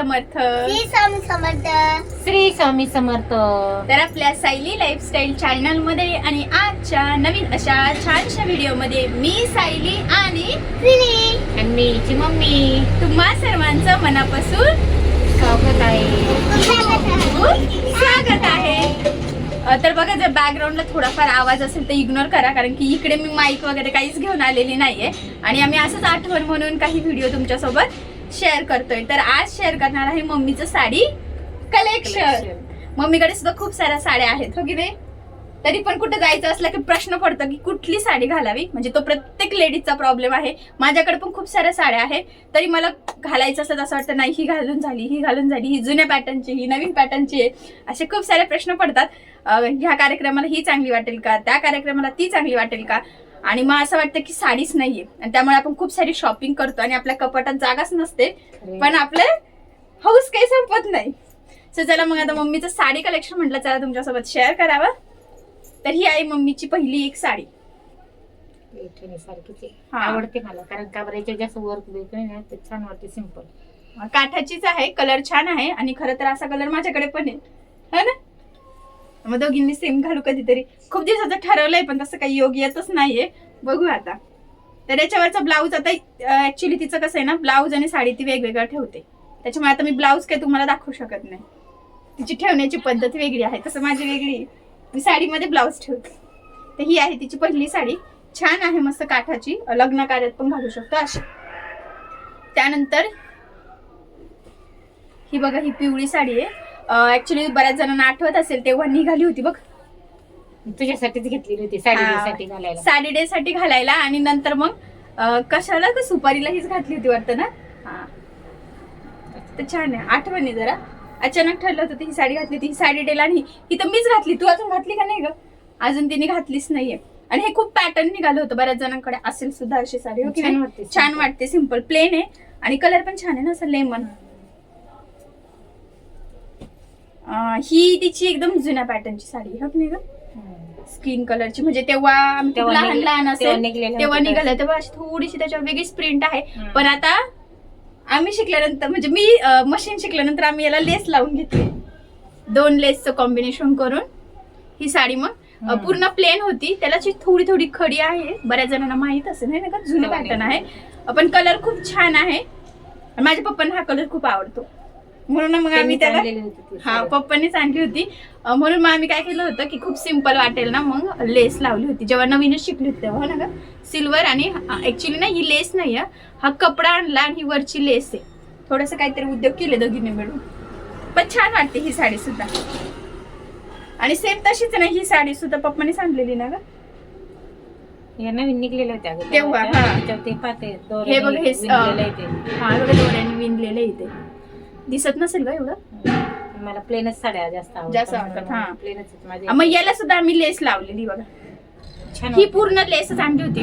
समर्थ. श्री स्वामी समर्थ. श्री स्वामी समर्थ. तर आपल्या सायली लाईफस्टाईल चॅनलमध्ये आणि आजच्या नवीन अशा छानशा व्हिडिओमध्ये मी सायली आणि मी हिची मम्मी. तुम्हा सर्वांचं मनापासून स्वागत आहे. स्वागत आहे. तर बघा जर बॅकग्राऊंडला थोडाफार आवाज असेल तर इग्नोर करा कारण की इकडे मी माईक वगैरे काहीच घेऊन आलेली नाहीये. आणि आम्ही असंच आठवण म्हणून काही व्हिडिओ तुमच्यासोबत शेअर करतोय. तर आज शेअर करणार आहे मम्मीचं साडी कलेक्शन मम्मीकडे सुद्धा खूप साऱ्या साड्या आहेत हो की नाही? तरी पण कुठे जायचं असलं की प्रश्न पडतो की कुठली साडी घालावी? म्हणजे तो प्रत्येक लेडीजचा प्रॉब्लेम आहे. माझ्याकडे पण खूप साऱ्या साड्या आहेत. तरी मला घालायचं असतं असं वाटतं नाही ही घालून झाली ही घालून झाली ही जुन्या पॅटर्नची ही नवीन पॅटर्नची आहे. असे खूप सारे प्रश्न पडतात. ह्या कार्यक्रमाला ही चांगली वाटेल का? त्या कार्यक्रमाला ती चांगली वाटेल का? आणि मग असं वाटतं की साडीच नाहीये. आणि त्यामुळे आपण खूप सारी शॉपिंग करतो आणि आपल्या कपाटात जागाच नसते. पण आपले हाऊस काही संपत नाही. सो चला मग आता मम्मीचं साडी कलेक्शन म्हटलं चला तुमच्यासोबत शेअर करावं. तर ही आहे मम्मीची पहिली एक साडी. हा. आवडते मला कारण का जास्त वर्क ते छान वाटते सिंपल काठाचीच आहे कलर छान आहे आणि खरं तर असा कलर माझ्याकडे पण आहे. है ना? मग दोघींनी सेम घालू कधीतरी. खूप दिवसाचं ठरवलंय पण तसं काही योग येतच नाहीये. बघू आता. तर याच्यावरचा ब्लाऊज आता ऍक्च्युली तिचं कसं आहे ना ब्लाऊज आणि साडी ती वेगवेगळं ठेवते. त्याच्यामुळे आता मी ब्लाऊज काही तुम्हाला दाखवू शकत नाही. तिची ठेवण्याची पद्धत वेगळी आहे तसं माझी वेगळी आहे. मी साडीमध्ये ब्लाऊज ठेवते. तर ही आहे तिची पहिली साडी. छान आहे मस्त काठाची. लग्न कार्यात पण घालू शकतो अशी. त्यानंतर ही बघा ही पिवळी साडी आहे. ऍक्च्युली बऱ्याच जणांना आठवत असेल तेव्हा निघाली होती बघ. तुझ्यासाठीच घेतलेली होती साडी साठी घालायला. साडी डे साठी घालायला आणि नंतर मग अं, कशाला का सुपारीला हीच घातली होती वाटतं ना? हा. तर छान आहे आठवणी जरा. अचानक ठरलं होतं ती ही साडी घातली होती ही साडी डेला आणि ही- ही तर मीच घातली तू अजून घातली का नाही ग? अजून तिने घातलीच नाहीये. आणि हे खूप पॅटर्न निघालं होतं बऱ्याच जणांकडे असेल सुद्धा अशी साडी हो की छान नाही? वाटते, छान. वाटते सिंपल प्लेन आहे. आणि कलर पण छान आहे ना असं लेमन ही तिची एकदम जुन्या पॅटर्नची साडी आहे, हो की नाही ग. स्किन कलरची म्हणजे तेव्हा आम्ही खूप तेव्हा लहान निघ- लहान तेव्हा असेल तेव्हा होतं निघालं तेव्हा अशी थोडीशी त्याच्यावर वेगळीच प्रिंट आहे. हम्म. पण आता आम्ही शिकल्यानंतर म्हणजे मी मशीन शिकल्यानंतर आम्ही याला लेस लावून घेतली. दोन लेसचं कॉम्बिनेशन करून ही साडी मग अ, हम्म. पूर्ण प्लेन होती. त्याला जी थोडी थोडी खडी आहे बऱ्याच जणांना माहीत असेल नाही का जुनं तेव्हा पॅटर्न. आहे. पण कलर खूप छान आहे. आणि माझ्या पप्पांना हा कलर खूप आवडतो. म्हणून मग आम्ही त्याला हा. पप्पांनीच आणली होती. म्हणून मग आम्ही काय केलं होतं की खूप सिंपल वाटेल ना मग लेस लावली होती. जेव्हा नवीनच शिकली होती तेव्हा हो ना ग? सिल्वर आणि ऍक्च्युली ना ही लेस नाही आहे. हा कपडा आणला आणि ही वरची लेस आहे. थोडस काहीतरी उद्योग केले दोघींनी मिळून. पण छान वाटते ही साडी सुद्धा. आणि सेम तशीच ना ही साडी सुद्धा पप्पानीच आणलेली ना ग? या नवीन निघलेल्या होत्या तेव्हा. हा. त्याच्यावर ते पाहते हे बघ, हे स-. हा बघा दोऱ्याने विणलेलं इथे दिसत नसेल का एवढं. मला प्लेनच साड्या जास्त आवडतात. जास्त आवडतात, हा. प्लेनच अं, मग याला सुद्धा आम्ही लेस लावलेली बघा. छान ही. पूर्ण लेसच आणली होती.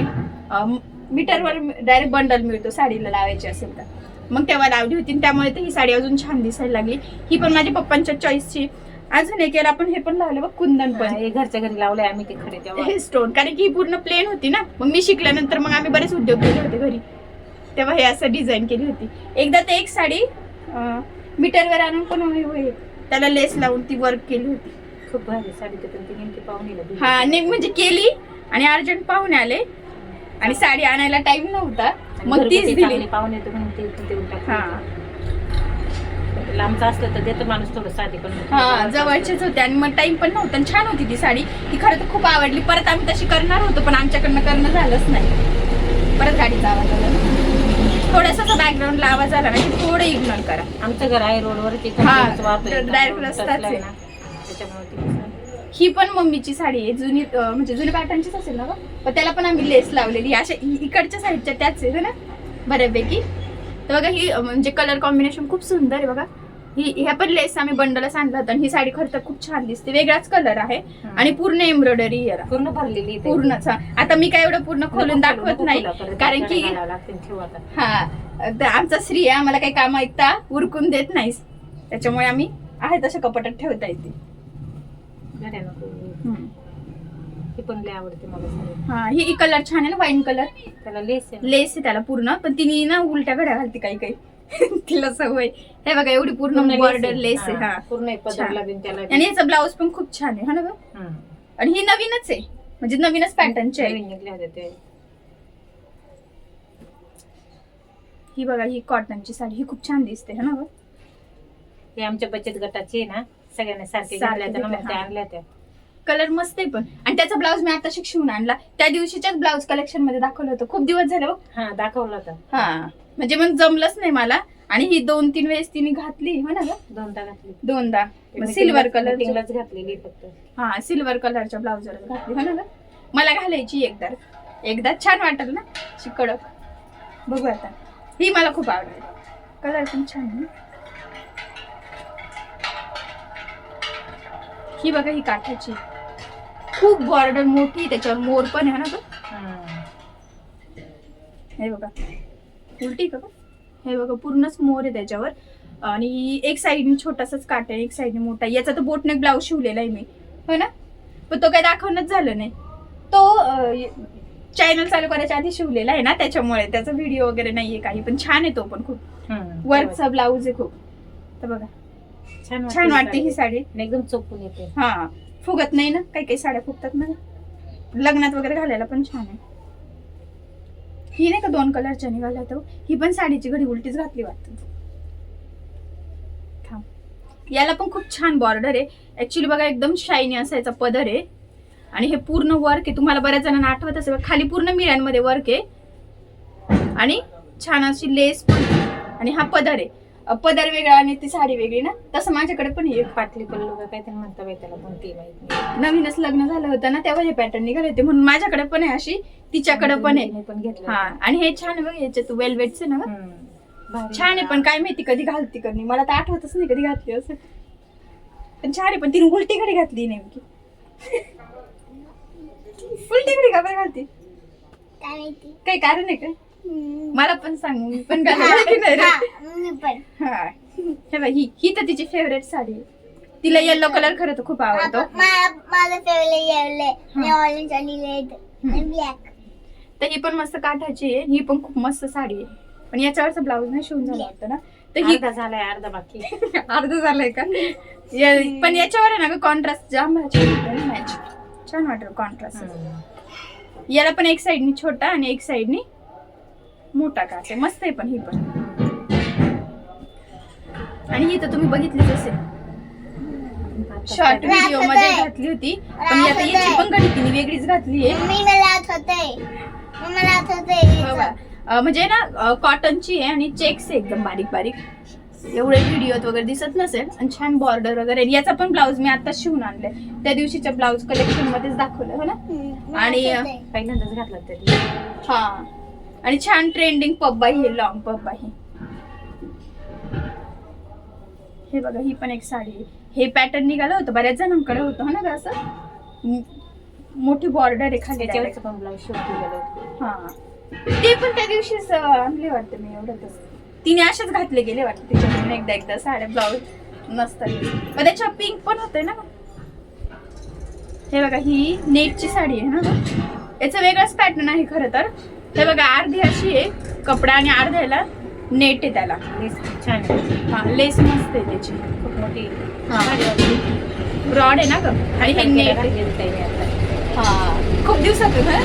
अं, मीटरवर डायरेक्ट बंडल मिळतो साडीला लावायची असेल तर. मग तेव्हा लावली होती आणि त्यामुळे तर ही साडी अजून छान दिसायला लागली. ही पण माझ्या पप्पांच्या चॉईसची अजून एक याला आपण हे पण लावलं बघ कुंदन पण. हे घरच्या घरी लावलंय आम्ही ते खडे तेव्हा. हे स्टोन कारण की ही पूर्ण प्लेन होती ना. मग मी शिकल्यानंतर मग आम्ही बरेच उद्योग केले होते घरी. तेव्हा हे असं डिझाईन केली होती. एकदा ते एक साडी अं, मीटरवर आणून पण होय- होय, त्याला लेस लावून ती वर्क केली होती. खूप भारी. साडी ते पण ती नेमकी पाहुणीला दिली. हा ने म्हणजे केली आणि अर्जंट पाहुणे आले. आणि साडी आणायला टाइम नव्हता. आणि मग घरगुती तीच दिली. चांगले पाहुणे म्हणून ते इथे देऊन टाकले. हा. लांबचं असलं तर देतो माणूस थोडं साधी पण हा जवळचेच होते आणि मग टाइम पण नव्हता आणि छान होती ती साडी. ती खरं तर खूप आवडली. परत आम्ही तशी करणार होतो पण आमच्याकडनं करणं झालंच नाही. परत गाडीचा आवाज आला थोडासा बॅकग्राऊंडला आवाज आला ना की थोडं इग्नोर करा. आमचं घर आहे रोडवर हा, रस्ताच आहे. ती- ही पण मम्मीची साडी आहे जुनी म्हणजे जुन्या पॅटर्नचीच असेल ना गं? पण त्याला पण आम्ही लेस लावलेली अशा इकडच्या साईडच्या त्याच आहे ना? बऱ्यापैकी. तर बघा ही म्हणजे कलर कॉम्बिनेशन खूप सुंदर आहे बघा. ही ह्या पण लेस आम्ही बंडलच आणलं होतं आणि ही साडी खरं तर खूप छान दिसते. वेगळाच कलर आहे आणि पूर्ण एम्ब्रॉयडरी पूर्ण भरलेली आहे ते. पूर्णच हा. आता मी काय एवढं पूर्ण खोलून दाखवत नाही कारण की. हा तर आमचा स्त्री आहे आम्हाला काही काम ऐकता उरकून देत नाही. त्याच्यामुळे आम्ही आहे तशा कपाटात ठेवता येते. ही पण लय आवडते मला साडी. हा ही कलर छान आहे ना वाईन कलर त्याला लेस आहे लेस आहे त्याला पूर्ण पण तिने ना उलट्या घड्या घालते काही काही. तिला सवय. हे बघा एवढी पूर्ण बॉर्डर लेस आहे. हा पूर्ण त्याला आणि याचा ब्लाऊज पण खूप छान आहे हा ना गं? आणि ही नवीनच आहे. म्हणजे नवीनच पॅटर्नची आहे. नवीन निघले होते ते. ही बघा ही कॉटनची साडी ही खूप छान दिसते है ना गं? हे आमच्या बचत गटाची आहे ना सगळ्यांना सारखे सारखे घेतल्या होत्या ना मग घेतल्या, त्या हा. आणल्या त्या कलर मस्त आहे पण. आणि त्याचा ब्लाऊज मी आता शिवून आणला. त्या दिवशीच्याच ब्लाऊज कलेक्शनमध्ये दाखवलं होतं. खूप दिवस झाले बघ. हा दाखवला होता. हा. म्हणजे मग जमलंच नाही मला. आणि ही दोन तीन वेळेस तिने घातली. हो ना गं? दोनदा घातली. दोनदा. सिल्वर कलर घातलेली फक्त. हा सिल्वर कलरच्या ब्लाउजवर घातली. हो ना गं? मला घालायची एकदा. एकदा छान वाटेल ना? अशी कडक. बघू आता. ही मला खूप आवडते कलर पण छान आहे ना. ही बघा ही काठाची. खूप बॉर्डर मोठी त्याच्यावर मोर पण आहे ना? हम्म. हे. बघा. उलटी का? हे बघा पूर्णच मोर आहे त्याच्यावर. आणि एक साईडने छोटासाच काट आहे एक साईडने मोठा. याचा तर बोटनेक ब्लाऊज शिवलेला आहे मी. हो ना? पण तो काही दाखवणंच झालं नाही. तो चॅनल चालू करायच्या आधी शिवलेला आहे ना त्याच्यामुळे. त्याचा व्हिडिओ वगैरे नाहीये काही पण छान आहे तो पण खूप. वर्कचा ब्लाऊज आहे खूप. तर बघा. छान छान वाटते ही साडी. एकदम चोपून येते. हा. फुगत नाही ना? काही काही साड्या फुगतात ना? लग्नात वगैरे घालायला पण छान आहे. ही नाही का दोन कलरच्या निघाल्या तो ही पण साडीची घडी उलटीच घातली वाटत. थांब. याला पण खूप छान बॉर्डर आहे. ऍक्च्युली बघा एकदम शायनी असायचा पदर आहे. आणि हे पूर्ण वर्क आहे. तुम्हाला बऱ्याच जणांना आठवत असेल खाली पूर्ण मिऱ्यांमध्ये वर्क आहे. आणि छान अशी लेस पण आणि हा पदर आहे. पदर वेगळा आणि ती साडी वेगळी ना? तसं माझ्याकडे पण आहे पाटली पल्लू का काहीतरी म्हणता बाई त्याला पण ती माहीत नाही नवीनच लग्न झालं होतं ना तेव्हा हे पॅटर्न निघाले होते. म्हणून माझ्याकडे पण आहे अशी तिच्याकडे पण आहे. मी पण घेतलं हा आणि हे छान आहे बघ याच्यात वेलवेटचे ना गं? हम्म. भारी. छान आहे पण काय माहिती कधी घालती कधी मला तर आठवतच नाही कधी घातली असं. पण छान आहे पण तिने उलटी घडी घातली नेमकी. उलटी घडी का बरं घालती? काय माहिती? काही कारण आहे का. मला पण सांग मी पण घालायला की नाही रे? हा, मी पण. हा. हे बघ, ही ही तर तिची फेवरेट साडी आहे. तिला येलो कलर खरं तर खूप आवडतो. मा- माझं फेवरेट येवले हा. ऑरेंज आणि रेड आणि ब्लॅक तर ही पण मस्त काठाची आहे. ही पण खूप मस्त साडी आहे. पण याच्यावरचा ब्लाऊज नाही शिवून झाला वाटतं ना? तर ही अर्धा झालाय अर्धा बाकी अर्ध झालंय का? या- पण याच्यावर आहे ना ग कॉन्ट्रास्ट जाम मॅच छान वाटेल कॉन्ट्रास्ट. याला पण एक साईडनी छोटा आणि एक साईडनी मोठा काट आहे मस्त आहे पण ही पण. आणि ही तर तुम्ही बघितलीच असेल. शॉर्ट व्हिडिओमध्ये घातली होती पण आता याची पण घडी तिने वेगळीच घातली आहे. म्हणजे ना कॉटनची आहे आणि चेक्स आहे एकदम बारीक बारीक एवढे व्हिडिओत वगैरे दिसत नसेल आणि छान बॉर्डर वगैरे. याचा पण ब्लाऊज मी आता शिवून आणलाय. त्या दिवशीच्या ब्लाऊज कलेक्शन मध्येच दाखवलं हो ना? आणि-. पहिल्यांदाच घातला तरी हा. आणि छान ट्रेंडिंग पब्बाई हे लॉंग पब्बाई. हे बघा ही पण एक साडी आहे. हे पॅटर्न निघालं होतं बऱ्याच जणांकडे होतं हो ना असं? मोठी बॉर्डर आहे खाली हा. ते पण त्या दिवशीच आणले वाटतं मी एवढंच तिने असेच घातले गेले वाटतं तिच्याकडून एकदा एकदा साड्या ब्लाऊज नसतात मग त्याच्यावर पिंक पण होतंय ना हे बघा ही नेटची साडी आहे ना याचं वेगळंच पॅटर्न आहे खरं तर. हे बघा अर्धी अशी आहे कपडा आणि अर्ध्याला नेट आहे त्याला. छान आहे. हा लेस मस्त आहे त्याची. खूप मोठी. हा. भारी वाटली. रॉड आहे ना ग? आणि हे नेट. हा खूप दिवसातून हा?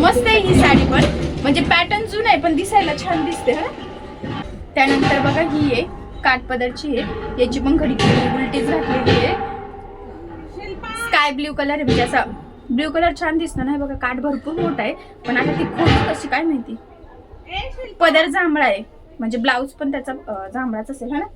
मस्त आहे ही साडी पण. म्हणजे पॅटर्न जुन आहे पण दिसायला छान दिसते हा. त्यानंतर बघा ही आहे काठपदरची आहे. याची पण घडी उलटीच घातलेली आहे. स्काय ब्ल्यू कलर आहे म्हणजे असा ब्ल्यू कलर छान दिसतो ना हे बघा काठ भरपूर मोठा आहे. पण आता ती खोली कशी काय माहिती? पदर जांभळा आहे. म्हणजे ब्लाऊज पण त्याचा जांभळाच असेल हा ना?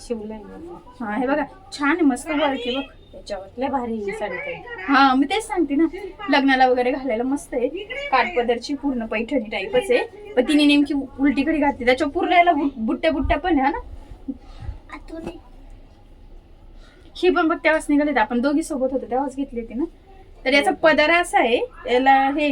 शिवलंय. मी. हा हे बघा छान आहे मस्त वर्क आहे बघ. त्याच्यावर लय भारी ही साडी. हा मी तेच सांगते ना. लग्नाला वगैरे घालायला मस्त आहे. काठपदरची पूर्ण पैठणी टाईपच आहे. पण तिने नेमकी उलटी घडी घातली. त्याच्यावर पूर्ण याला बुट- बुट्ट्या बुट्ट्या पण आहे हा ना. ही पण बघ तेव्हाच निघाले आपण दोघी सोबत होतो तेव्हाच घेतली होती ना? तर याचा पदर असा आहे याला हे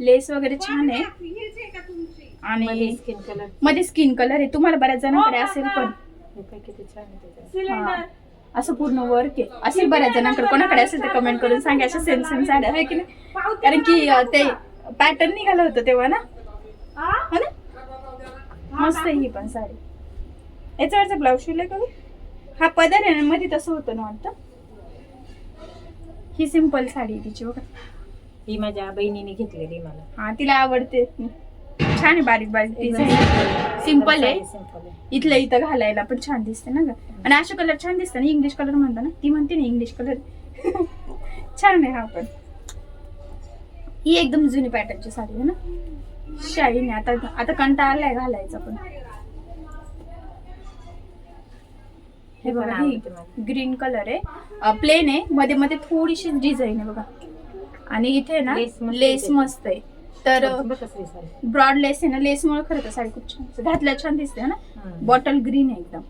लेस वगैरे छान आहे. मध्ये आणि स्किन कलरमध्ये स्किन कलर आहे. तुम्हाला बऱ्याच जणांकडे असेल पण. हे काय किती छान आहे त्याच्यात. हा. असं पूर्ण वर्क आहे. असेल बऱ्याच जणांकडे. कोणाकडे असेल तर कमेंट करून सांगा. अशा सेम सेम साड्या आहे की नाही? कारण की ते पॅटर्न निघालं होतं तेव्हा ना? हो? ना? मस्त ही पण साडी. याच्यावरचा ब्लाऊज शिवलाय का? हा पदर आहे ना मध्ये तसं होतं ना वाटतं? ही सिंपल साडी आहे तिची बघा. ही माझ्या बहिणीने घेतलेली मला. हा तिला आवडते. छान आहे बारीक बारीक डिझाईन सिंपल आहे. सिंपल आहे. इथल्या इथं घालायला पण छान दिसते ना ग. आणि अशा कलर छान दिसते ना इंग्लिश कलर म्हणता ना ती म्हणते ना इंग्लिश कलर छान आहे हा पण. ही एकदम जुनी पॅटर्नची साडी आहे ना. शाईन आहे आता आता कंटाळा आलाय घालायचा पण. हे बघा. ही ग्रीन कलर आहे प्लेन आहे मध्ये मध्ये थोडीशी डिझाईन आहे बघा आणि इथे ना लेस. मस्त आहे तर. ब्रॉड लेस आहे ना लेसमुळे खरं तर साडी खूप छान. घातल्यावर छान दिसते ना. बॉटल ग्रीन आहे एकदम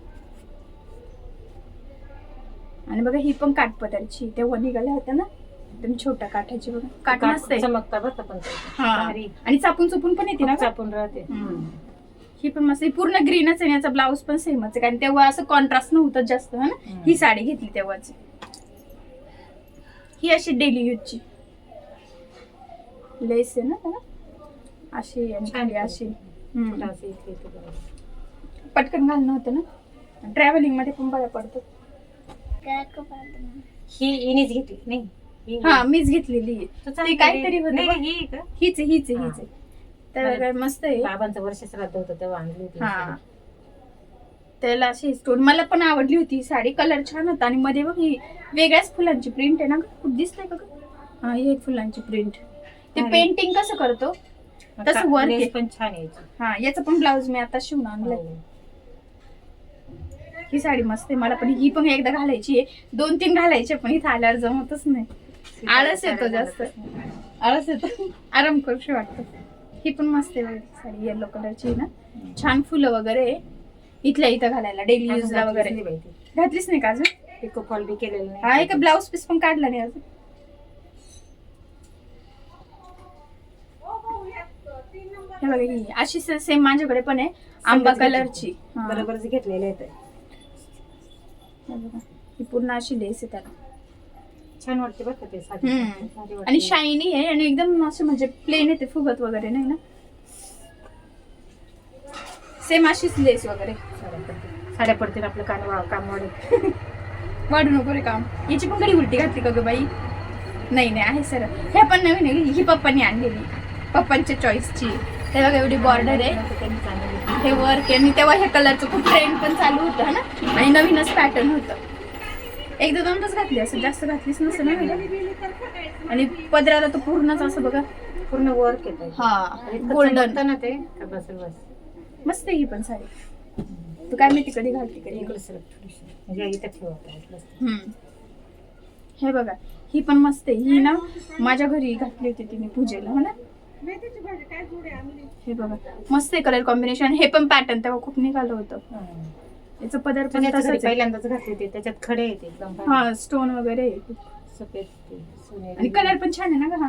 आणि बघा ही पण काठपदरची तेव्हा निघाल्या होत्या ना एकदम छोट्या काठाची बघा काठ आहे चमकता बघ पण. हा. आणि चापून चुपून पण येते ना? चापून राहते. ही पण मस्त. पूर्ण ग्रीनच आहे याचा ब्लाऊज पण सेमच आहे कारण तेव्हा असं कॉन्ट्रास्ट नव्हतं जास्त है ना. ही साडी घेतली तेव्हाची ही अशी डेली यूजची लेस आहे ना त्याला अशी आणि खाली अशी हम्म. पटकन घालणं होतं ना ट्रॅव्हलिंगमध्ये पण बरं पडतं. ही हिनेच घेतली नाही ही- हा मीच घेतलेली आहे. ती काहीतरी आहे. होतं नाही बघ. ही आहे का हीच आहे, हीच आहे, हीच. आहे. काय मस्त आहे बाबांचं वर्ष श्राद्ध होतं तेव्हा आणली होती ही. त्याला अशी स्टोन मला पण आवडली होती साडी कलर छान होता आणि मध्ये बघ ही वेगळ्याच फुलांची प्रिंट आहे ना? खूप दिसतंय का गं? हा ही एक फुलांची प्रिंट ते अरे. पेंटिंग कसं करतो तसं work आहे. पण छान आहे याची. हा याचं पण ब्लाऊज मी आता शिवून आणलंय हो. ही साडी मस्त आहे मला पण ही पण एकदा घालायची आहे दोन तीन घालायचे पण इथं आल्यावर जमतच नाही आळस येतो जास्त. आळस येतो आराम करूशी वाटतं ही पण मस्त आहे साडी येलो कलरची आहे ना छान फुलं वगैरे आहे. इथल्या इथं घालायला डेली यूजला वगैरे. घातलीच नाही का अजून पिको फॉल बी केलेलं नाही हा एक ब्लाऊज पीस पण काढला नाही अजून हे बघा ही अशी सेम माझ्याकडे पण आहे आंबा कलरची. बरोबरच घेतलेले आहेत हे बघा. ही पूर्ण अशी लेस आहे त्याला छान वाटते बरं का ते साडी. हम्म. भारी वाटते. आणि शायनी आहे आणि एकदम असं म्हणजे प्लेन येते फुगत वगैरे नाही ना? सेम अशीच लेस वगैरे. साड्या पडतील. साड्या पडतील आपलं कान वा- काम वाढत वाढू नको रे काम. याची पण कधी उलटी घातली का ग बाई? नाही नाही आहे सर हे पण नवीन आहे. ही पप्पांनी आणलेली. पप्पांच्या चॉईसची हे बघा एवढी बॉर्डर आहे. त्यांनी चांगली हे वर्क आहे. आणि तेव्हा ह्या कलरचं खूप ट्रेंड पण चालू होतं ना? आणि नवीनच पॅटर्न होतं. एकदा दोनदाच घातली असं जास्त घातलीच नसतं ना. आणि पदराला तर पूर्णच असं बघा पूर्ण वर्क येत हा गोल्डन ना ते का बसेल बस मस्त आहे ही पण साडी. तू काय माहिती कधी घालते कधी? इकडे सरक थोडीशी. म्हणजे इथं. हे बघा ही पण मस्त आहे. ही ना माझ्या घरी घातली होती तिने पूजेला हो ना? हे बघा मस्त आहे कलर कॉम्बिनेशन हे पण पॅटर्न तेव्हा खूप निघालं होतं. याचं पदर पण तसंच आहे. पहिल्यांदाच घातली होती त्याच्यात खडे येते एकदम भारी. हा स्टोन वगैरे आहे. सफेद ते सोनेरी. आणि कलर पण छान आहे ना ग हा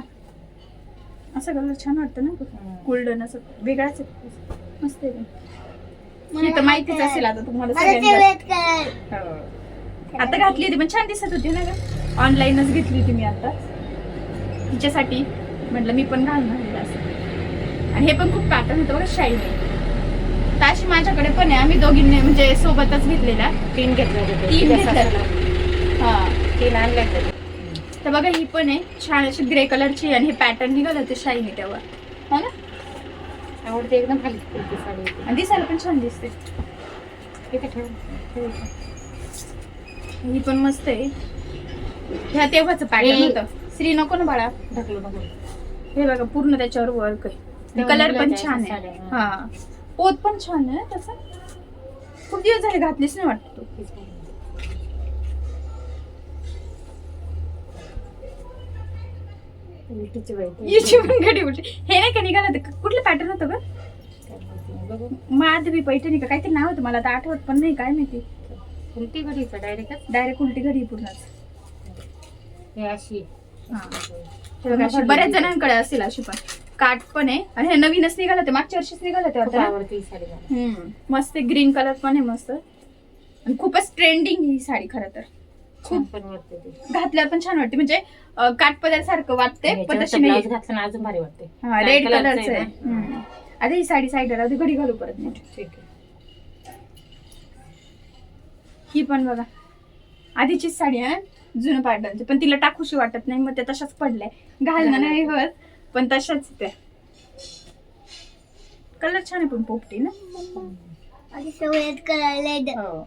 असा कलर छान वाटतं ना हम्म. गोल्डन असं वेगळाच आहे मस्त आहे पण. ही तर माहितीच असेल आता तुम्हाला मला ते सगळ्यांना. हो. आता घातली होती पण छान दिसत होती ना ग ऑनलाईनच घेतली होती मी आता तिच्यासाठी म्हटलं मी पण घालणार असं आणि हे पण खूप पॅटर्न होतं बघा शाईन तर अशी माझ्याकडे पण आहे. आम्ही दोघींनी म्हणजे सोबतच घेतलेल्या तीन घेतले होते तीन घेतल्या. हा. तीन आणल्या. तर बघा ही पण आहे. छान अशी ग्रे कलरची आणि हे पॅटर्न निघालं होते शाईनी तेव्हा. हो ना? आवडते एकदम खाली साडी दिसायला पण छान दिसते. इथे ठेव. ही पण मस्त आहे. ह्या तेव्हाच पॅटर्न होतं. श्री नको ना बाळा. ढकलू नको हे बघा पूर्ण त्याच्यावर वर्क आहे. कलर पण छान आहे. हा. पोत पण छान आहे त्याचा खूप दिवस झाले घातलीच नाही वाटत. याची पण. घडी हे नाही का निघालं होतं? कुठलं पॅटर्न होतं. बघू. माधवी पैठणी का? काहीतरी नाव होतं मला आता आठवत पण नाही काय माहिती. उलटी घडीचं डायरेक्ट डायरेक्ट उलटी घडी पूर्णच. हे अशी. हा. हे बघा, अशी बऱ्याच जणांकडे असेल अशी पण. काठ पण आहे. आणि हे नवीनच निघालं ते मागच्या वर्षीच निघालं ते खूप वाटतं हम्म. मस्त ग्रीन कलर पण आहे मस्त. आणि खूपच ट्रेंडिंग ही साडी खरं तर. ते. घातल्यावर पण छान वाटते. म्हणजे काठपदर सारखं वाटते पण तशी नाही. घातलं अजून भारी वाटते. रेड लाल कलरचं आहे ना. हम्म. आता ही साडी साईडला राहते घडी घालू परत नीट. ठीक आहे. ही पण बघा. आधीचीच साडी आहे जुनं पॅटर्नची पण तिला टाकूशी वाटत नाही मग ते तशाच पडल्या. घालणं नाही. होत. पण तशाच त्या. कलर छान आहे पण पोपटी ना? हो.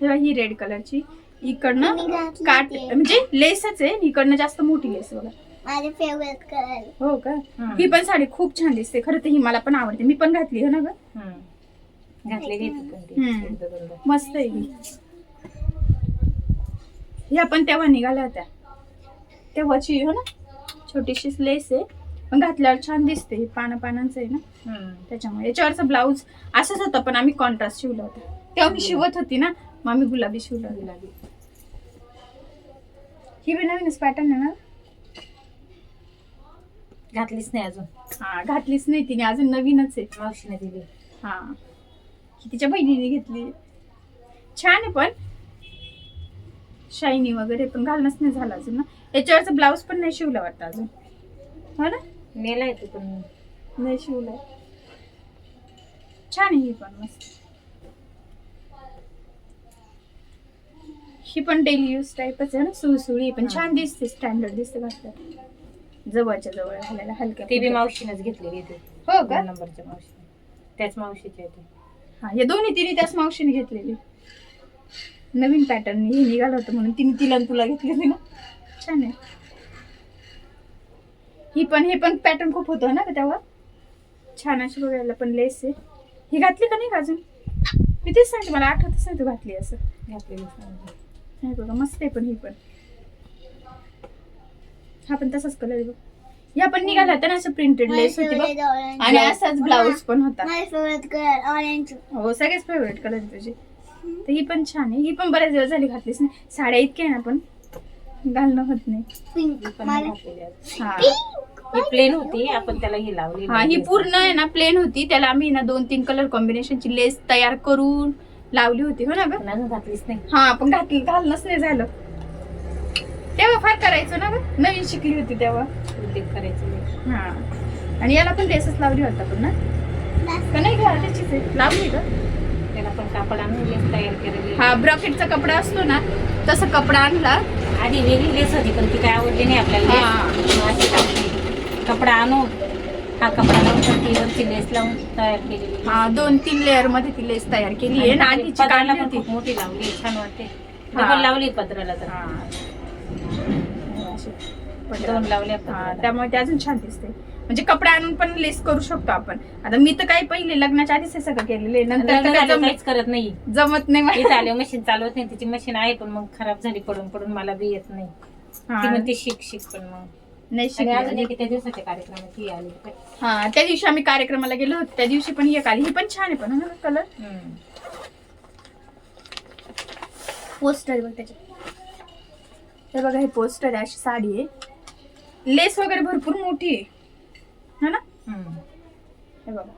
हे ही रेड कलरची इकडनं मी घातली काट ती. म्हणजे लेसच आहे इकडनं जास्त मोठी लेस बघा. माझी फेवरेट कलर हो का? हम्म. ही पण साडी खूप छान दिसते. खरं तर ही मला पण आवडते. मी पण घातली हो ना ग? हम्म. घातलेली आहे ती पण ती. हम्म. एकदा दोनदा. मस्त आहे ही. ह्या पण तेव्हा निघाल्या होत्या. तेव्हाची हो ना? छोटीशीच लेस आहे. पण घातल्यावर छान दिसते ही पानं पानांचं आहे ना. त्याच्यामुळे याच्यावरचं ब्लाऊज असंच होतं पण आम्ही कॉन्ट्रास्ट शिवलं होतं. तेव्हा मी शिवत होती ना मग आम्ही गुलाबी शिवलं होतं. गुलाबी. ही बी नवीनच पॅटर्न आहे ना? घातलीच नाही अजून. हा घातलीच नाही तिने अजून नवीनच आहे. मावशीने दिली. हा. ही तिच्या बहिणीने घेतली. छान आहे पण. शायनी वगैरे पण घालणंच नाही झालं अजून ना. याच्यावरचं ब्लाऊज पण नाही शिवलं वाटतं अजून. हो ना? नेलाय तू पण नाही शिवलंय छान आहे ही पण मस्त. ही पण डेली यूज टाईपच आहे ना सुळसुळी पण छान दिसते स्टँडर्ड दिसते घातलं जवळच्या जवळ घालायला हलक्या ती बी. मावशीनच घेतलेली ती. हो का? नंबरच्या मावशीने त्याच मावशीची आहे ती. हा हे दोन्ही तिने त्याच मावशीने घेतलेली. नवीन पॅटर्न हे निघालं होतं म्हणून तिने तिला आणि तुला घेतलेली ना. छान आहे. ही पण हे पण पॅटर्न खूप होतं ना तेव्हा? छान अशी बघायला पण लेस आहे. ही घातली का नाही का अजून? मी तेच सांगते मला आठवतच नाही तू घातली असं. घातलेली. नाही बघा मस्त आहे पण ही पण. हा पण तसाच कलर आहे बघ. ह्या पण निघाला होता ना असं प्रिंटेड लेस होती बघ. आणि असाच ब्लाऊज पण होता. हो सगळेच फेवरेट कलर तुझे. तर ही पण छान आहे. ही पण बऱ्याच दिवस झाली घातलीच नाही साड्या इतक्या आहे ना पण. घालणं होत नाही. पिंक. ही प्लेन होती आपण त्याला ही लावली हा ही पूर्ण आहे ना प्लेन होती. त्याला आम्ही ना दोन तीन कलर कॉम्बिनेशनची लेस तयार करून लावली होती. हो ना ग? अजून घातलीच नाही. हा पण घातली घालणंच नाही झालं. तेव्हा फार करायचो ना ग? नवीन शिकली होती तेव्हा. उल्लेख करायची नाही. हा. आणि याला पण लेसच लावली होता पण ना? का नाही घ्या त्याचीच आहे. लावली का त्याला पण कापड आणून लेस तयार केलेली हा ब्रॉकेटचा कपडा असतो ना तसा कपडा आणला आधी वेगळी लेस होती पण ती काय आवडली नाही आपल्याला हा. अशी टाकली. कपडा आणू हा कपडा लावून वरची लेस लावून तयार केलेली हा दोन तीन लेअरमध्ये ती लेस तयार केली आहे ना पदराला काढली पण खूप मोठी लावली छान वाटते. डबल लावली पत्राला तर हा. दोन लावल्या पत्राला. त्यामुळे ते अजून छान दिसते म्हणजे कपडा आणून पण लेस करू शकतो आपण. आता मी तर काही पहिले लग्नाच्या आधीच हे सगळं केलेलं आहे. नंतर लग्न जमत- काहीच करत नाही. जमत नाही मला. आले मशीन चालवत नाही तिची मशीन आहे पण मग खराब झाली पडून पडून मला बी येत नाही. ती हा, म्हणते शिक शिक पण मग. नाही आणि अजून शिकली. एक त्या दिवसाच्या कार्यक्रमात ती आली. हा त्या दिवशी आम्ही कार्यक्रमाला गेलो होतो. त्या दिवशी पण ही एक आली. ही पण छान आहे पण कलर हम्म. पोस्टर बघ त्याच्यात. हे बघा हे पोस्टर आहे अशी साडी आहे. लेस वगैरे भरपूर मोठी आहे. है ना. हे बघा.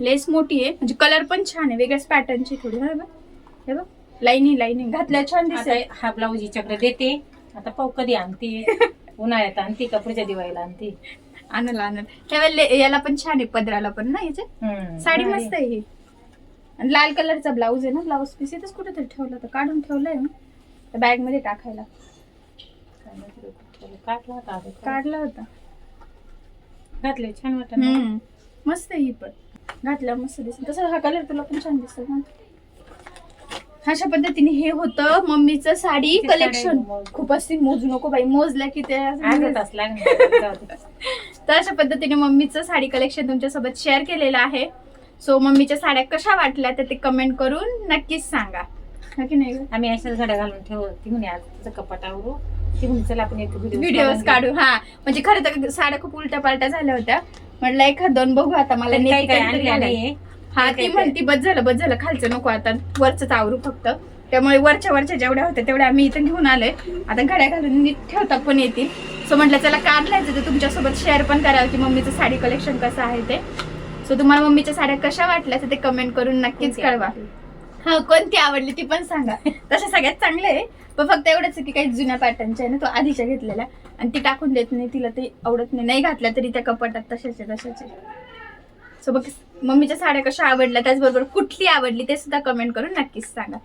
लेस मोठी आहे म्हणजे कलर पण छान आहे वेगळ्याच पॅटर्नची थोडी हे बघ. हे बघ. लाईनी लाईनी घातल्या छान आता दिसते. हा ब्लाऊज हिच्याकडे देते. आता पाहू कधी आणते. उन्हाळ्यात आणते का पुढच्या दिवाळीला आणते. आणल आणल. हे याला पण छान आहे पदराला पण ना याचे? हम्म. साडी. मस्त आहे ही. आणि लाल कलरचा ब्लाऊज आहे ना ब्लाऊज पीस इथंच कुठेतरी ठेवलं होतं काढून ठेवलंय ना बॅगमध्ये टाकायला. होता आता. काढला होता. घातले छान वाटत हम्म. मस्त आहे ही पण. घातल्या मस्त दिसत तसं हा कलर तुला पण छान दिसतो ना. अशा पद्धतीने हे होतं मम्मीचं साडी कलेक्शन मोज. खूप असतील मोजू नको बाई मोजल्या की ते अर्धा तास लागणार जाऊ दे. तर अशा पद्धतीने मम्मीचं साडी कलेक्शन तुमच्यासोबत शेअर केलेलं आहे. सो मम्मीच्या साड्या कशा वाटल्या तर ते कमेंट करून नक्कीच सांगा. नक्की नाही गं? आम्ही अशाच घड्या घालून ठेवू ती म्हणे आज तुझं कपाट आवरू ती चला आपण एक व्हिडिओ व्हिडिओज काढू हा. म्हणजे खरं तर साड्या खूप उलट्या पालट्या झाल्या होत्या. म्हटलं एखाद दोन बघू आता मला काहीतरी आणल्या घालायला. नाहीये हा ती म्हणती बस झालं बस झालं खालचं नको आता. वरच आवरू फक्त. त्यामुळे वरच्या वरच्या जेवढ्या होत्या तेवढ्या आम्ही इथं घेऊन आलोय. आता घड्या घालून नीट ठेवता पण येतील. सो म्हटलं चला काढलायचं तर तुमच्यासोबत शेअर पण करावं की मम्मीचं साडी कलेक्शन कसं आहे ते. सो तुम्हाला मम्मीच्या साड्या कशा वाटल्या तर ते कमेंट करून नक्कीच? कळवा. हा कोणती आवडली ती पण सांगा. तशा सगळ्यात चांगले आहे. पण फक्त एवढंच आहे की काही जुन्या पॅटर्नच्या आहे ना तो आधीच्या घेतलेल्या. आणि ती टाकून देत नाही तिला ते आवडत नाही. नाही घातल्या तरी त्या कपाटात तशाचे तशाचे सो बघ मम्मीच्या साड्या कशा आवडल्या त्याचबरोबर कुठली आवडली ते सुद्धा कमेंट करून नक्कीच सांगा.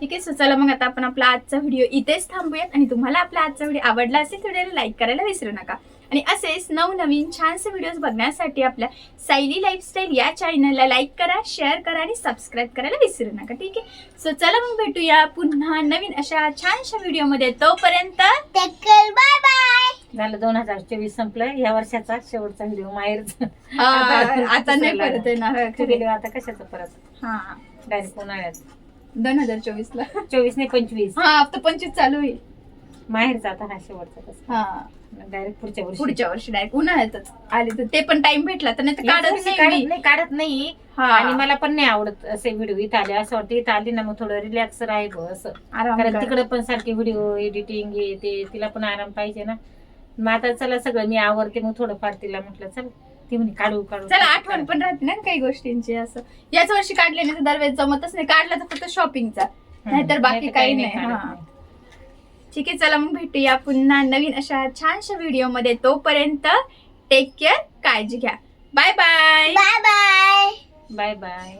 ठीक आहे? सो चला मग आता आपण आपला आजचा व्हिडिओ इथेच थांबूयात. आणि तुम्हाला आपला आजचा व्हिडिओ आवडला असेल तर व्हिडिओला लाईक करायला विसरू नका. आणि असेच नवनवीन छानसे व्हिडिओज बघण्यासाठी आपल्या सायली लाईफस्टाईल या चॅनलला लाईक करा शेअर करा आणि सबस्क्राईब करायला विसरू नका ठीक आहे? सो चला मग भेटूया पुन्हा नवीन अशा छानशा व्हिडिओमध्ये तोपर्यंत बाय बाय झालं दोन हजार चोवीस संपलं. या वर्षाचा शेवटचा व्हिडिओ माहेरचा. अं, आता नाही परत येणार गेले आता कशाचं परत? हा. डायरेक्ट उन्हाळ्यात. दोन हजार चोवीस ला चोवीस नाही पंचवीस. हा आता पंचवीस चालू होईल. माहेरचा आता हा शेवटचा हा. डायरेक्ट पुढच्या वर्षी. पुढच्या वर्षी डायरेक्ट उन्हाळ्यातच. आले तर ते पण टाइम भेटला तर नाही तर काढत नाही काढत मी. नाही काढत नाही. हा. आणि मला पण नाही आवडत असे व्हिडिओ इथं आले. असं वाटतं इथं आली ना मग थोडं रिलॅक्स राहावं असं. आराम कारण करा. तिकडे पण सारखे व्हिडिओ एडिटिंग हे ते तिला पण आराम पाहिजे ना. मग आता चला सगळं मी आवडते मग थोडंफार तिला म्हटलं चल. ती म्हणे काढू काढू चला आठवण पण राहते ना काही गोष्टींची असं. याच वर्षी काढले नाही तर दरवेळेस जमतच नाही. काढला तर फक्त शॉपिंगचा हम्म. नाहीतर बाकी काही नाही काढत हा. ठीक आहे चला मग भेटूया पुन्हा नवीन अशा छानशा व्हिडिओमध्ये. तोपर्यंत टेक केअर काळजी घ्या. Bye bye bye bye bye bye